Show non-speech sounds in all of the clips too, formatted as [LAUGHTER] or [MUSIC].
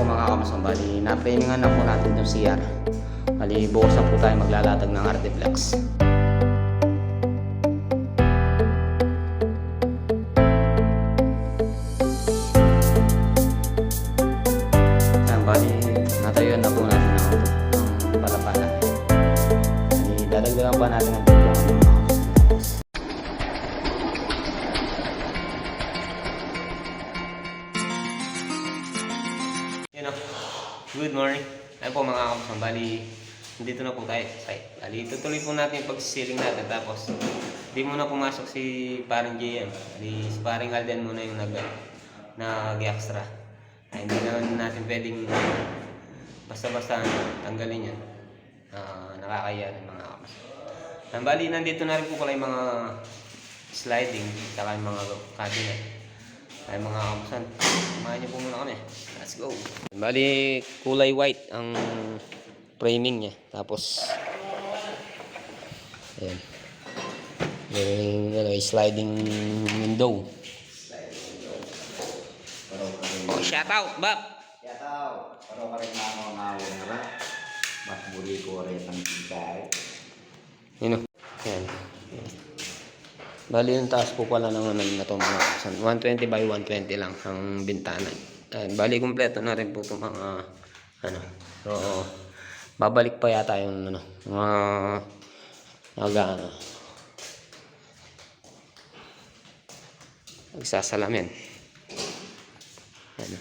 po mga kamasang bali, na-trainingan na po natin yung CR. Bali, na po tayo maglalatag ng Artiflex. Tayo sa site. Bali, tutuloy po natin yung pag-sealing natin. Tapos, di muna pumasok si parang JM. Bali, si parang Alden muna yung nag, nag-extra. Ay, hindi naman natin pwedeng basta-basta tanggalin yan. Ah, nakakaya rin mga. Ang bali, nandito na rin po pala yung mga sliding, saka yung mga cabinet. Ay mga kamusan, samahan niyo po muna kami. Let's go. Bali, kulay white ang framing niya. Tapos, ayan. Yung ano, sliding window. Oh, shout out, Bab! Yataw, pero ka rin na ako ngawin na ba? Mas buri ko rin ang tigay. Yun o. Ayan. Bali yung taas po pala ng ano na to mga kasan. 120 by 120 lang ang bintana. Ayan. Bali kumpleto na rin po itong mga ano. So, babalik pa yata yung ano, mga mga ano. Magsasalamin. Ano.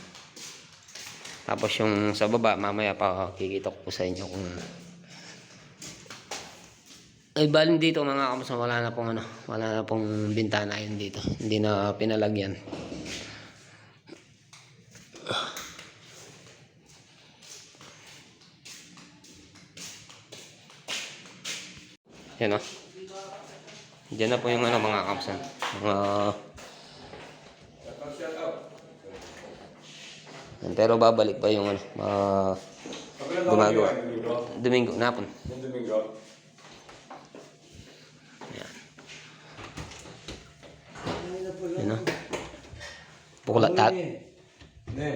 Tapos yung sa baba, mamaya pa kikita ko sa inyo kung ay balin dito mga kamusta wala na pong ano, wala na pong bintana yun dito. Hindi na pinalagyan. Yan o. Diyan na po yung ano mga kamusta. Mga Yan, pero babalik pa yung ano, mga gumagawa. Domingo, napon. Domingo. Yan. Yan o. Pukulatat. Ne.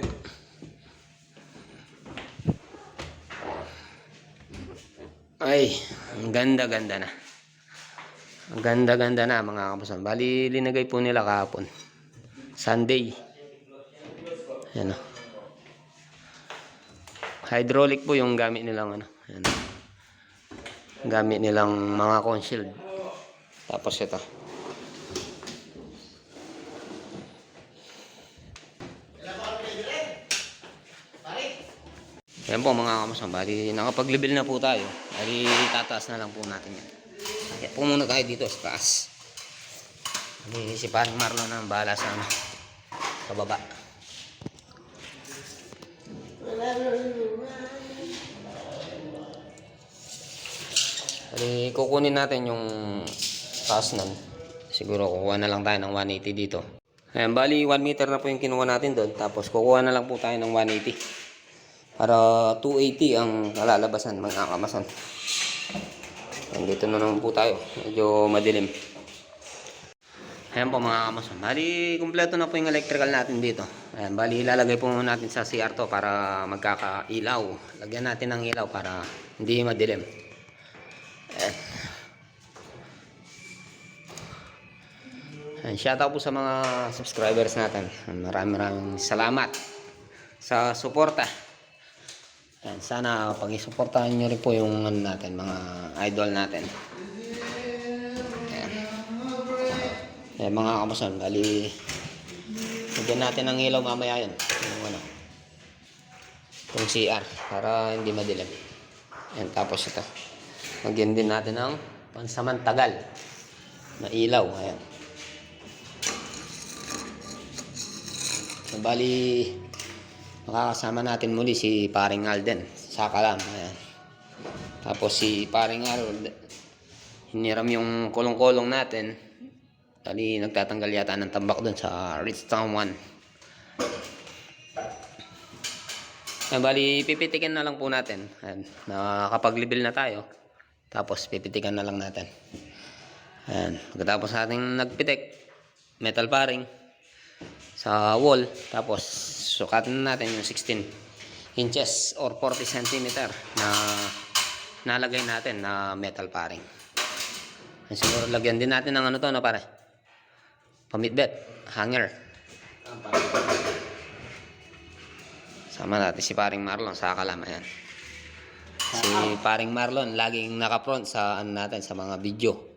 Ay, ang ganda-ganda na. Ang ganda-ganda na mga kapusan. Bali, linagay po nila kahapon. Sunday. Yan o. Hydraulic po yung gamit nilang ano. Yan. Gamit nilang mga concealed. Tapos ito. Yan po mga kamusan. Bali, nakapag-level na po tayo. Bali, tataas na lang po natin yan. Kaya po muna tayo dito sa taas. Paring Marlon ang bahala sa, ano, sa baba. Bali, kukunin natin yung taas nun. Siguro kukuha na lang tayo ng 180 dito. Ayan, bali 1 meter na po yung kinuha natin doon. Tapos kukuha na lang po tayo ng 180. Para 280 ang kalalabasan mga kamasan. Ayan, dito na naman po tayo. Medyo madilim. Ayan po mga kamasan. Bali, kumpleto na po yung electrical natin dito. Ayan, bali ilalagay po natin sa CR to para magkakailaw. Lagyan natin ng ilaw para hindi madilim. Ayan. Ayan, shoutout po sa mga subscribers natin. Maraming maraming salamat sa suporta. Ayan, sana pag-isuportahan nyo rin po yung ano natin, mga idol natin. Ayan. Ayan, mga kamusan, bali lagyan natin ng ilaw mamaya yun. Yung ano, yung CR para hindi madilim. Ayan, tapos ito. Lagyan din natin ng pansamantagal na ilaw. Ayan. So, bali, makakasama natin muli si paring Alden. Saka lang. Ayan. Tapos si paring Harold, hiniram yung kulong-kulong natin. Bali, nagtatanggal yata ng tambak doon sa Ridgetown 1. Ayan, bali, pipitikin na lang po natin. Ayan, nakakapag-level na tayo. Tapos, pipitikan na lang natin. Ayan, pagkatapos natin nagpitik, metal paring sa wall. Tapos, sukatin na natin yung 16 inches or 40 centimeter na nalagay natin na metal paring. Ay, siguro lagyan din natin ng ano to, no pare? Pamitbet, hanger. Sama natin si paring Marlon sa kalam, ayan. Si paring Marlon, laging naka-front sa ano natin, sa mga video.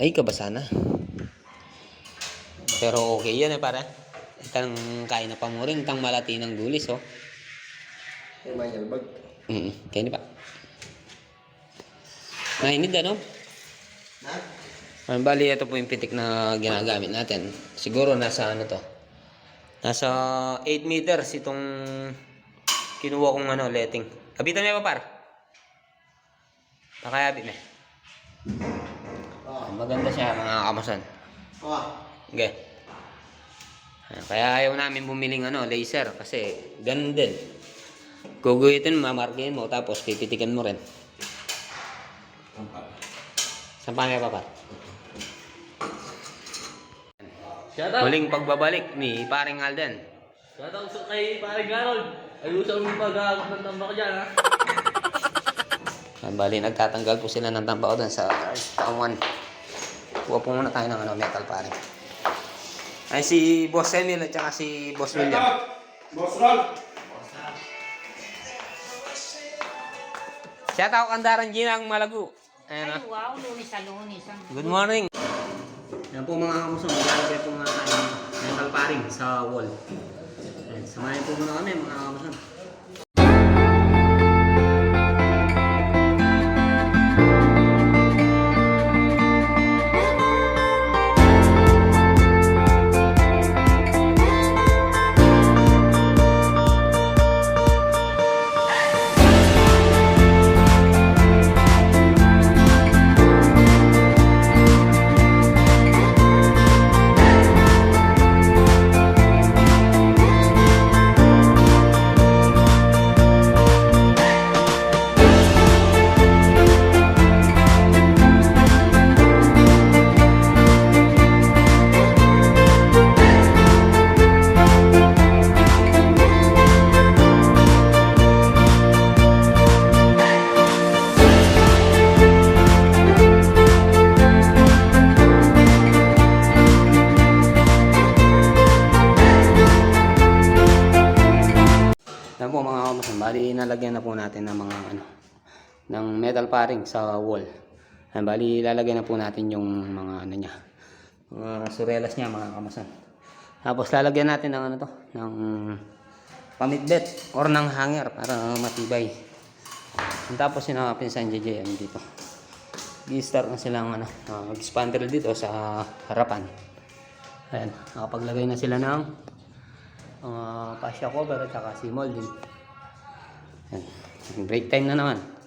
Ay, kabasa na. Pero okay yan eh, pare. Itang kain na pamuring, itang malati ng dulis, oh. Yung may yalbag. Mm kaya ni pa. Nainid ano? Na? Ang bali, ito po yung pitik na ginagamit natin. Siguro nasa ano to? Nasa 8 meters itong kinuha kong ano, letting. Kapitan mo pa par? Nakayabit na. Maganda siya mga kamasan. Oh. Okay. Ah, Kaya ayaw namin bumiling ano, laser kasi ganun din. Guguhitin, mamarkihin mo, tapos pipitikan mo rin. Saan pa nga pa Shout out! Huling pagbabalik ni paring Alden. Shout out sa kay Pare Garold! Ayusan mo pag-aakot ng tambak dyan ha! Ah, [LAUGHS] Bali, nagtatanggal po sila ng tambao doon sa Tawan. Kuha po muna tayo ng ano, metal paring. Ay, si Boss Emil at saka si Boss William. Boss Ron! Shout out Andaran Ginang Malagu. Ayan ah. Ay, wow, lunis sa lunis. ah. Good morning. Yan po mga kamuso, maglalagay po tayo ng metal paring sa wall. Ayan, samahin po muna kami mga kamuso. Paring sa wall. Yan, bali lalagyan na po natin yung mga ano niya, mga surelas niya mga kamuso. Tapos lalagyan natin ng ano to, ng pamitbet or ng hanger para matibay. Tapos mga pinsan JJ ano dito. I-start na silang ano, uh, mag-expander dito sa harapan. Ayan, nakapaglagay na sila ng mga fascia cover at saka si molding. Ayan, break time na naman.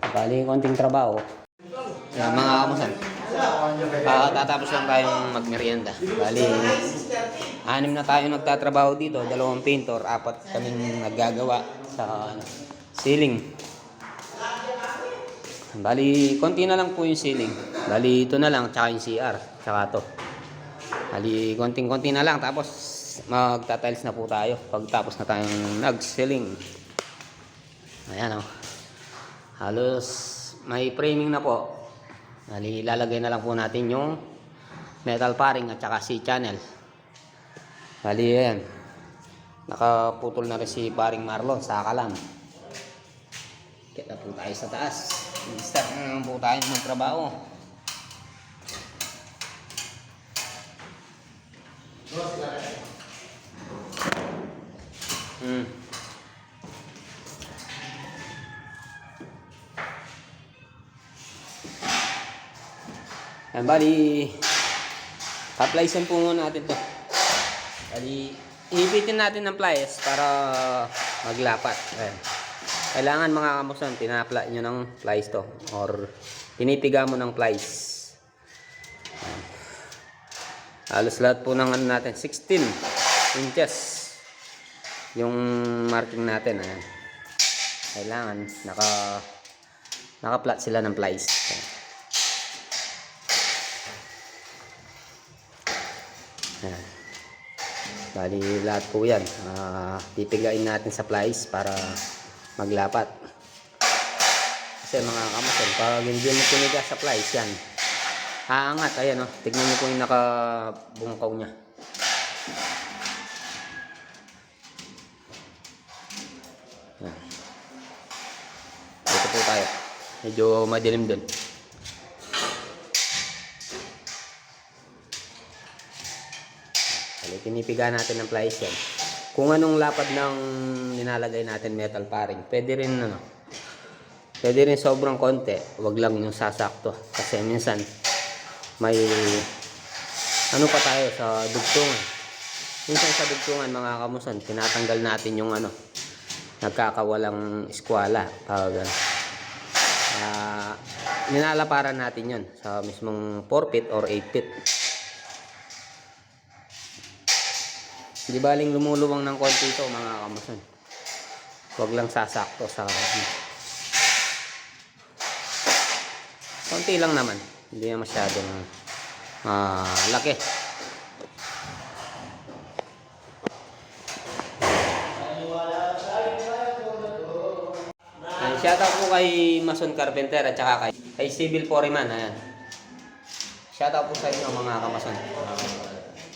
Bali, konting trabaho. Ayan, mga kamusan. Ah, tatapos lang tayong magmerienda. Bali, anim na tayo nagtatrabaho dito. Dalawang painter, apat kaming naggagawa sa ano, ceiling. Bali, konti na lang po yung ceiling. Bali, ito na lang, tsaka yung CR, tsaka to. Bali, konting-konti na lang. Tapos, magtatiles na po tayo. Pagtapos na tayong nag-ceiling. Ayan o. Halos, may framing na po. Bali, lalagay na lang po natin yung metal paring at saka si channel. Bali, ayan. Nakaputol na rin si paring Marlon sa kalam. Kita po tayo sa taas. Start na naman po tayo ng trabaho. Hmm. Yan, bali, paplaisan po muna natin to. Bali, iipitin natin ng pliers para maglapat. Ayan. Kailangan mga kamusan, tinapla nyo ng plies to. Or tinipiga mo ng plies. Ayan. Lahat po ng ano natin, 16 inches yung marking natin. Ayan. Kailangan naka naka-flat sila ng plies. Ayan. Ayan. Bali, lahat po yan. Ah, pipigain natin sa plies para maglapat. Kasi mga kamason, pag hindi mo piniga sa plies yan, haangat. Ayan o, tignan niyo po yung nakabungkaw niya. Yan. Dito po tayo. Medyo madilim dun. Pinipiga natin ng plies yan. Kung anong lapad ng nilalagay natin metal paring, pwede rin ano, pwede rin sobrang konti, wag lang yung sasakto. Kasi minsan, may ano pa tayo sa dugtungan. Minsan sa dugtungan mga kamuson, tinatanggal natin yung ano, nagkakawalang eskwala. Pag, ano, ah, ninalaparan natin yon sa mismong 4 feet or 8 feet. Di baling lumuluwang ng konti ito mga kamuson. Huwag lang sasakto sa konti lang naman. Hindi na masyadong ah, laki. Shoutout po kay Mason Carpenter at saka kay, kay Civil Foreman. Ayan. Shoutout po sa inyo mga kamason. Ah,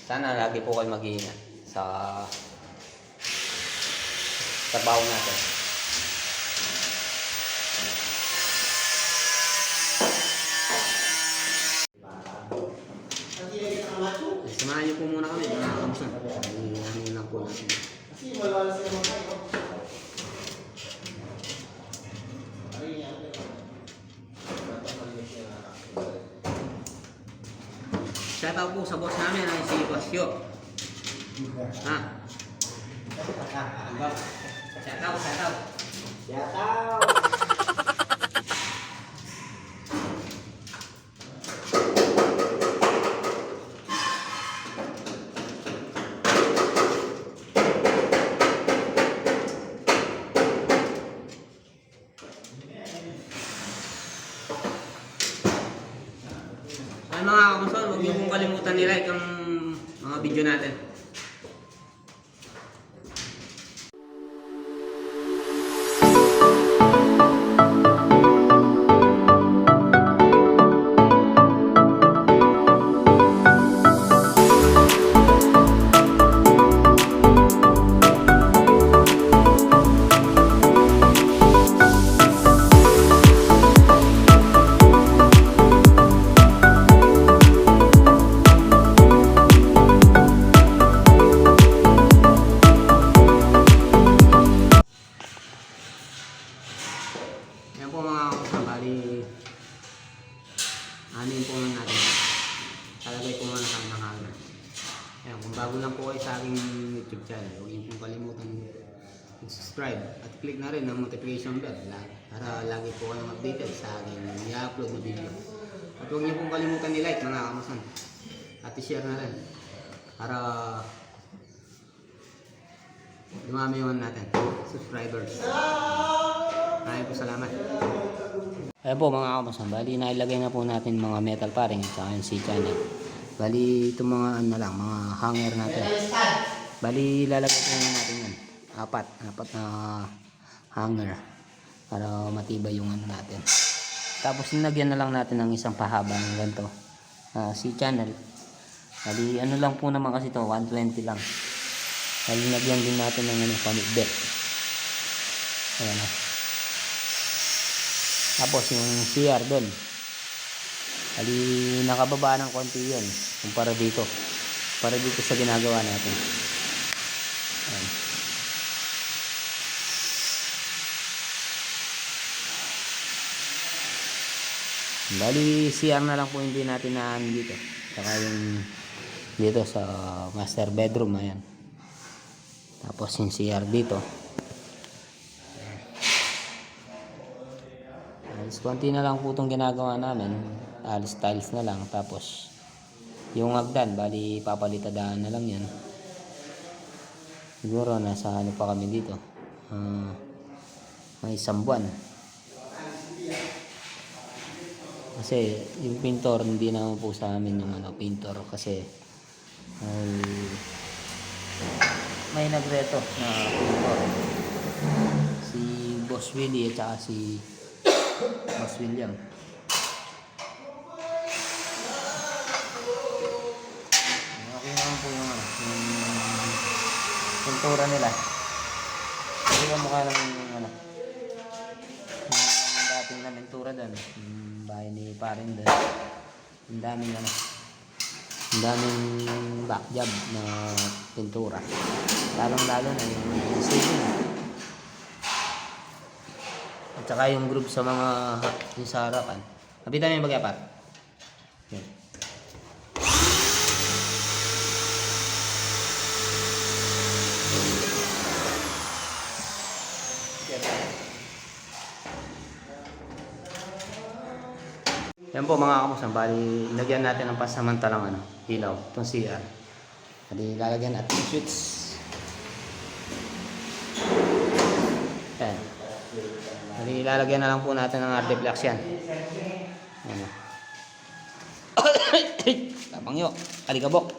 sana lagi po kayo mag-iingat sa trabaho natin. Samahan niyo po muna kami mga kamason. Ano lang po natin. Shoutout po sa boss namin ang si Basyo. Ha? Shoutout, shoutout. Ay mga kamuson. At i-share na rin para dumami yung ano natin, subscribers. Maraming po salamat. Ayan po mga kamusan, bali nailagay na po natin mga metal paring at saka yung C-channel. Bali itong mga ano lang, mga hanger natin. Bali lalagay po natin yan. Apat, apat na hanger para matibay yung ano natin. Tapos nilagyan na lang natin ng isang pahaba ng ganito. Ah, C-channel. Bali ano lang po naman kasi to 120 lang. Bali nilagyan din natin ng ano, pamigdet. Ayan o. Tapos yung CR doon. Ali nakababa ng konti yun. Kumpara dito. Para dito sa ginagawa natin. Ayan. Bali CR na lang po hindi natin na dito. Saka yung dito sa master bedroom. Ayan. Tapos yung CR dito. Alis konti na lang po itong ginagawa namin. Alis tiles na lang. Tapos yung hagdan, bali papalitadaan na lang yan. Siguro nasa ano pa kami dito. Ah, may isang buwan. Kasi yung pintor hindi naman po sa amin yung ano, pintor kasi ay may nagreto na pintor. Si Boss Willie at saka si Boss William. Okay naman po yung ano, yung pintura nila. Hindi yung mukha ng ano, yung dating na pintura doon. Bahay ni Parin doon. Ang daming ano, ang daming backjob na pintura. Lalong-lalo na yung ceiling. At saka yung group sa mga yung sa harapan. Kapitan yung bagay par. Yan. Yan po mga kamusan, bali lagyan natin ng pasamantalang ano, ilaw, itong CR. Bali lalagyan at switch. Yan. Bali lalagyan na lang po natin ng RD Flex yan. Yan. [COUGHS] Tapang nyo, alikabok.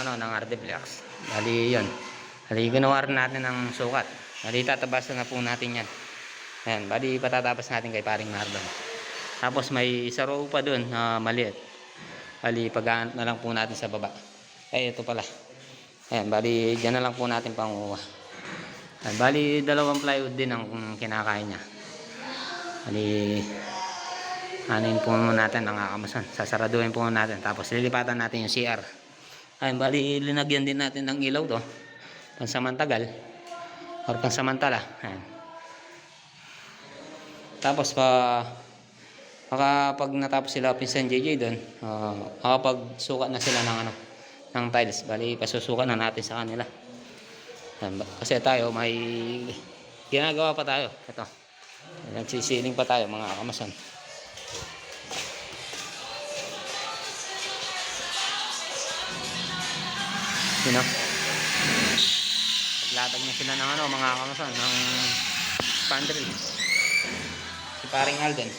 Ano ng Ardeflex. Bali 'yon. Bali ginawa natin ng sukat. Bali tatabasan na po natin 'yan. Ayan, bali patatapos natin kay paring Mardon. Tapos may isa row pa doon na maliit. Bali pag na lang po natin sa baba. Ay ito pala. Ayan, bali diyan na lang po natin panguha. Ayan, bali dalawang plywood din ang kinakain niya. Bali Anin po muna natin ang kakamasan. Sasaraduhin po muna natin. Tapos lilipatan natin yung CR. Ayun, bali linagyan din natin ng ilaw to. Pansamantagal. Or pansamantala. Ayan. Tapos pa baka pag natapos sila pinsan JJ doon, uh, makapagsukat na sila ng ano ng tiles. Bali pasusukat na natin sa kanila. Kasi tayo may ginagawa pa tayo. Ito. Nagsisiling pa tayo mga kamasan. You know paglatag niya sila ng ano mga kamasan ng pantry. Si paring Alden.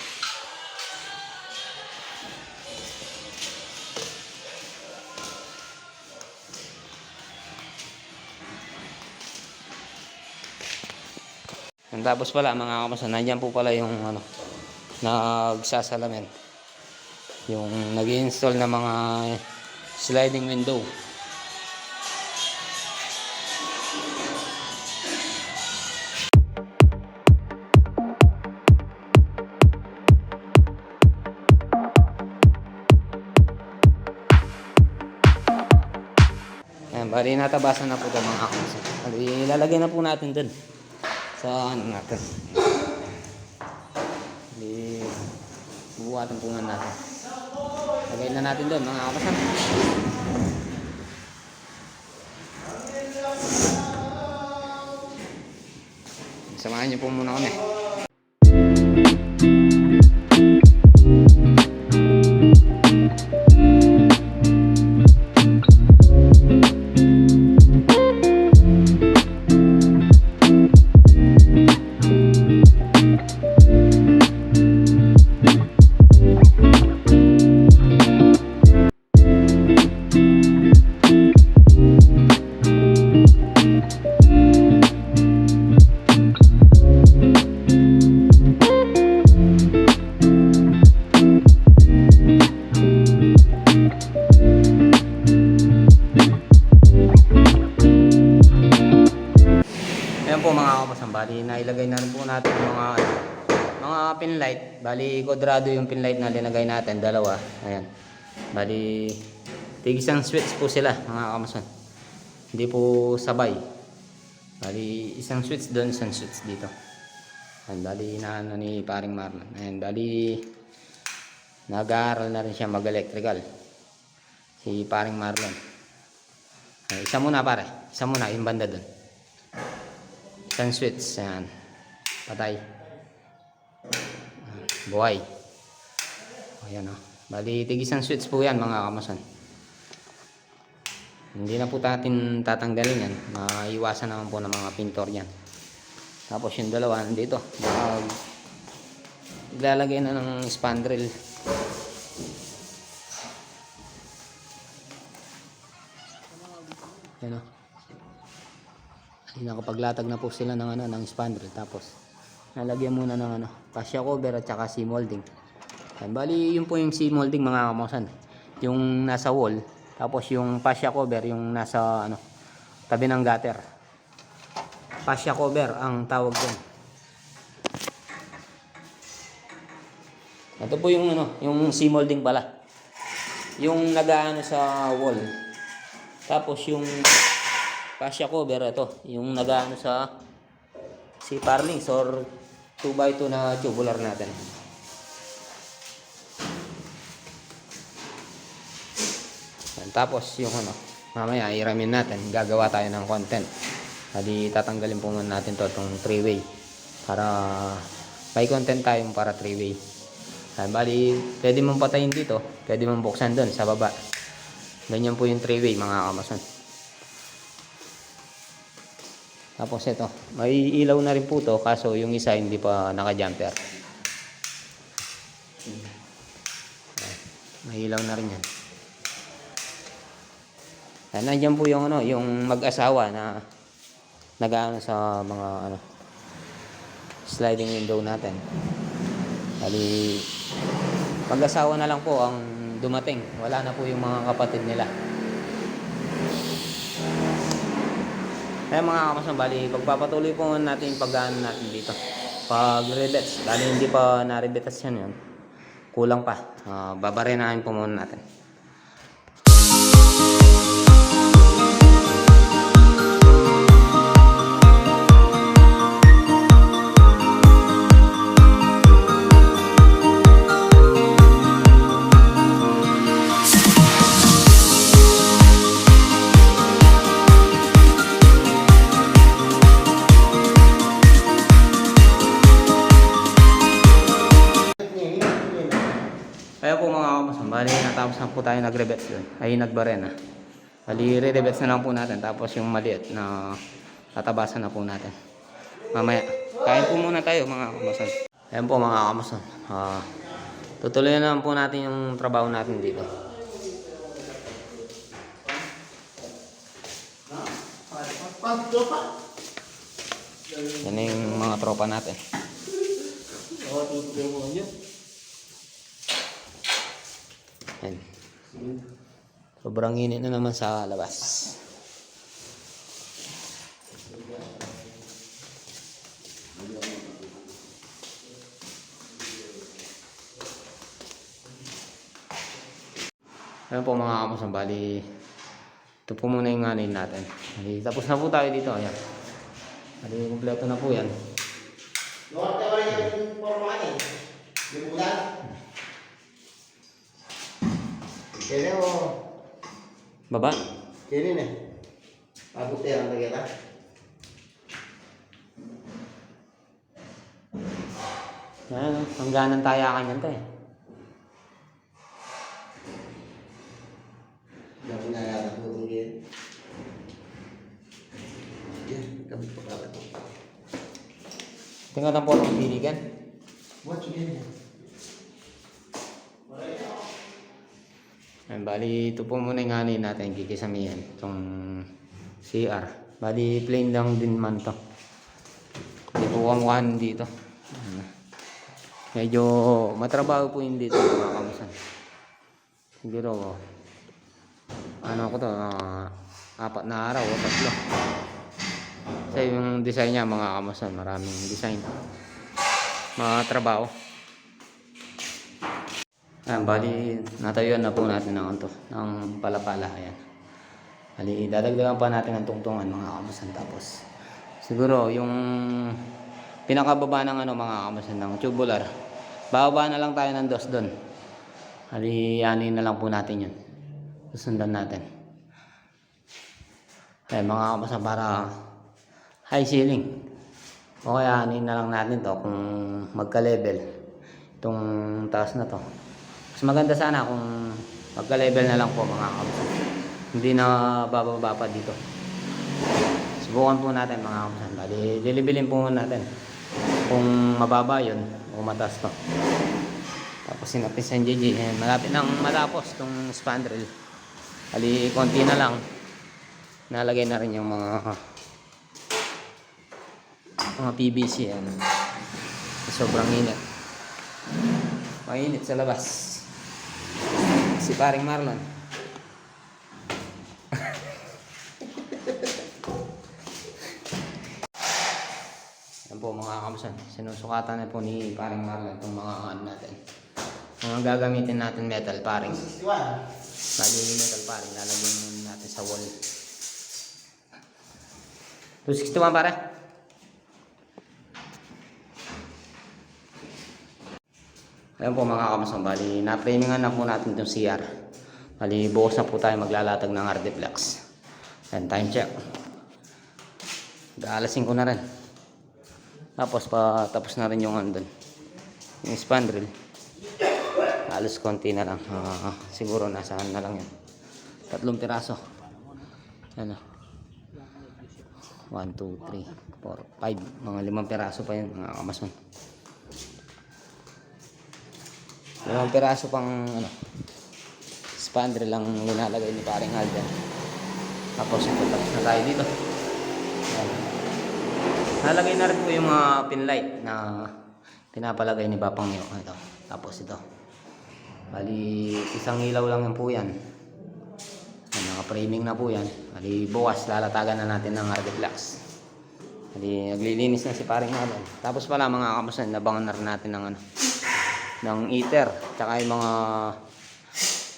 And tapos pala mga kamasan nandyan po pala yung ano nagsasalamin. Yung nag install na mga sliding window bali natabasan na po ito mga akos. Bali, lalagyan na po natin dun. Sa ano natin. Bali, bubuhatin po nga natin. Lagay na natin dun mga akos. Samahan niyo po muna kami. Pinlight. Bali quadrado yung pinlight na linagay natin, dalawa. Ayan. Bali, tigisang switch po sila mga kamason. Hindi po sabay. Bali, isang switch doon, isang switch dito. Ayan, bali, inaano ni paring Marlon. Ayan, bali, nag-aaral na rin siya mag-electrical. Si paring Marlon. Ay, isa muna pare. Isa muna, yung banda doon. Isang switch. Ayan. Patay. Buhay. Ayan o. Bali, tig isang switch po yan mga kamason. Hindi na po natin tatanggalin yan. Maiwasan naman po ng mga pintor yan. Tapos yung dalawa nandito. Baka ilalagay na ng spandrel. Yan o. Ay, nakapaglatag na po sila ng ano ng spandrel tapos nalagyan muna ng ano fascia cover at saka seam molding. Yan, bali yun po yung seam molding mga kamosan. Yung nasa wall tapos yung fascia cover yung nasa ano tabi ng gutter. Fascia cover ang tawag doon. Ito po yung ano, yung seam molding pala. Yung nagaano sa wall. Tapos yung fascia cover ito, yung nagaano sa si Parlings or 2x2 na tubular natin. Yan, Tapos yung ano, mamaya iramin natin, gagawa tayo ng content. Hadi tatanggalin po muna natin to itong 3-way para may content tayong para 3-way. Yan, bali, pwede mong patayin dito, pwede mong buksan doon sa baba. Ganyan po yung 3-way mga kamason. Tapos ito, may ilaw na rin po to kaso yung isa hindi pa naka-jumper. May ilaw na rin yan. Yan, nandiyan po yung ano, yung mag-asawa na nag-aano sa mga ano sliding window natin. Bali mag-asawa na lang po ang dumating. Wala na po yung mga kapatid nila. Kaya mga kamasang bali, pagpapatuloy po natin yung paggaan natin dito. Pag rebets, dahil hindi pa na-rebetas yan yun. Kulang pa. Uh, babarenahin po muna natin. Po tayo nag-rebets doon. Ay nagbarena. Bali re-rebets na lang po natin. Tapos yung maliit na tatabasan na po natin. Mamaya. Kain po muna tayo mga kamasang. Ayan po mga kamasang. Ah, tutuloy na lang po natin yung trabaho natin dito. Yan na yung mga tropa natin. Yan. Sobrang init na naman sa labas. Ayan po mga kamasang bali. Ito po muna yung nganin natin. Bali, tapos na po tayo dito. Ayan. Bali, kumpleto na po yan. Norte ba yung forma eh? Yung ulan? Kaya mo, Baba. kini na. Pabuti ang lagi ka. Yan, hangganan tayakan yan tayo. Hindi na yata tutong yan. Yan, kami pa kala ko. Tingnan po ang piligan. Watch again. Ayan, bali, ito po muna yung nganin natin, kikisamihan. Itong CR. Bali, plain lang din man to. Hindi po kamukhan dito. Medyo matrabaho po yun dito, mga kamusan. Siguro, ano ko to, ah, apat na araw o tatlo. Kasi yung design niya, mga kamusan, maraming design. Mga trabaho. Ayan, bali, natayuan na po natin ng to, ng palapala. Ayan. Bali, dadagdagan pa natin ng tungtungan mga kamusan. Tapos, siguro, yung pinakababa ng ano, mga kamusan, ng tubular. Bababa na lang tayo ng dos doon. Bali, anin na lang po natin yun. Susundan natin. Ayan, mga kamusan, para high ceiling. O kaya anin na lang natin to kung magka-level. Itong taas na to. Mas maganda sana kung magka-level na lang po mga kamusan. Hindi na bababa pa dito. Subukan po natin mga kamusan. Bali, lilibilin po natin. Kung mababa yun, o mataas to. Tapos sinapis sa JJ. Eh, malapit nang matapos itong spandrel. Bali, konti na lang. Nalagay na rin yung mga mga PVC yan. Sobrang init. Mainit sa labas. Si paring Marlon. Yan po mga kamsan. Sinusukatan na po ni paring Marlon itong mga ano natin. Mga gagamitin natin metal paring. 61. Bali metal paring. Lalagyan natin sa wall. 261 pare. Ayan po mga kamasang, bali na-framingan na po natin itong CR. Bali bukas na po tayo maglalatag ng Ardeflex. Ayan, time check. Gaalasin ko na rin. Tapos pa tapos na rin yung andun. Yung spandrel. Halos konti na lang. Ah, siguro nasa na lang yan. Tatlong piraso. Ano? 1, 2, 3, 4, 5. Mga limang piraso pa yun mga kamasman. Limang piraso pang ano, spandrel lang linalagay ni paring Alden. Tapos ito tapos na tayo dito. Nalagay na rin po yung mga pinlight na pinapalagay ni Papang Nyo. Ito. Tapos ito. Bali, isang ilaw lang yan po yan. Naka-framing na po yan. Bali, bukas lalatagan na natin ng Ardeflex. Bali, naglilinis na si paring Alden. Tapos pala mga kamusan, nabangan na rin natin ng ano, ng heater, tsaka yung mga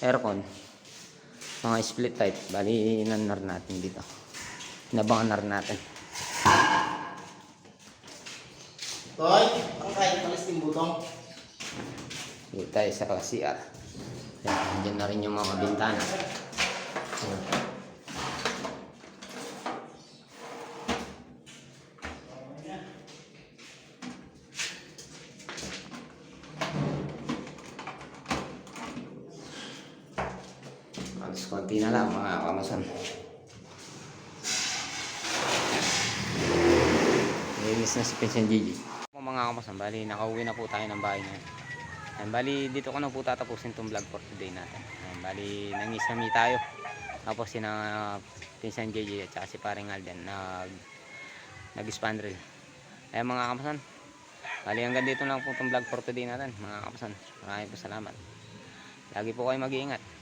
aircon, mga split type. Bali, nanar natin dito. Nabangan na rin natin. Toy, ang kahit palis yung butong. Dito tayo sa klase R. Yan, andyan na rin yung mga bintana. Yan. Konti na lang mga kamasan. Linis na si Pension Gigi. Mga kamasan, bali nakauwi na po tayo ng bahay ngayon. Ayan, bali dito ko na po tatapusin itong vlog for today natin. Ayan, bali nangisami tayo. Tapos si na Pinsan JJ at saka si paring Alden nag nag-spandrel. Ayan mga kamasan. Bali hanggang dito lang po itong vlog for today natin mga kamasan. Maraming po salamat. Lagi po kayo mag-iingat.